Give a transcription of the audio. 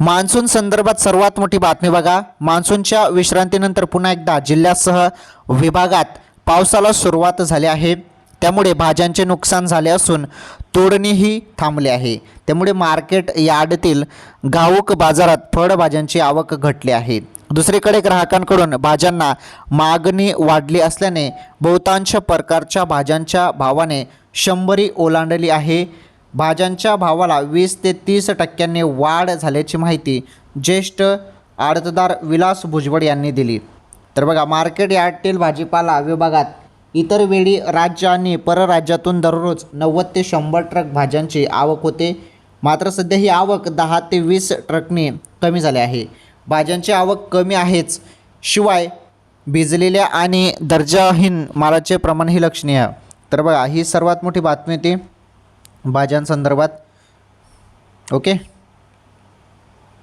Monsoon संदर्भात सर्वात मोठी बातमी बघा. मान्सूनच्या विश्रांतीनंतर पुन्हा एकदा जिल्ह्यासह विभागात पावसाला सुरुवात झाली आहे. त्यामुळे भाज्यांचे नुकसान झाले असून तोडणीही थांबली आहे. त्यामुळे मार्केट यार्डतील घाऊक बाजारात फळभाज्यांची आवक घटली आहे. दुसरीकडे ग्राहकांकडून भाज्यांना मागणी वाढली असल्याने बहुतांश प्रकारच्या भाज्यांच्या भावाने शंभरी ओलांडली आहे. भाज्यांच्या भावाला वीस ते तीस टक्क्यांनी वाढ झाल्याची माहिती ज्येष्ठ आडतदार विलास भुजबळ यांनी दिली. तर बघा मार्केट यार्डतील भाजीपाला विभागात इतर वेळी राज्य आणि परराज्यातून दररोज नव्वद ते शंभर ट्रक भाज्यांची आवक होते. मात्र सध्या ही आवक दहा ते वीस ट्रकने कमी झाली आहे. भाज्यांची आवक कमी आहेच. शिवाय भिजलेल्या आणि दर्जाहीन मालाचे प्रमाणही लक्षणीय. तर बघा ही सर्वात मोठी बातमी होती. भाज्यांसंदर्भात ओके?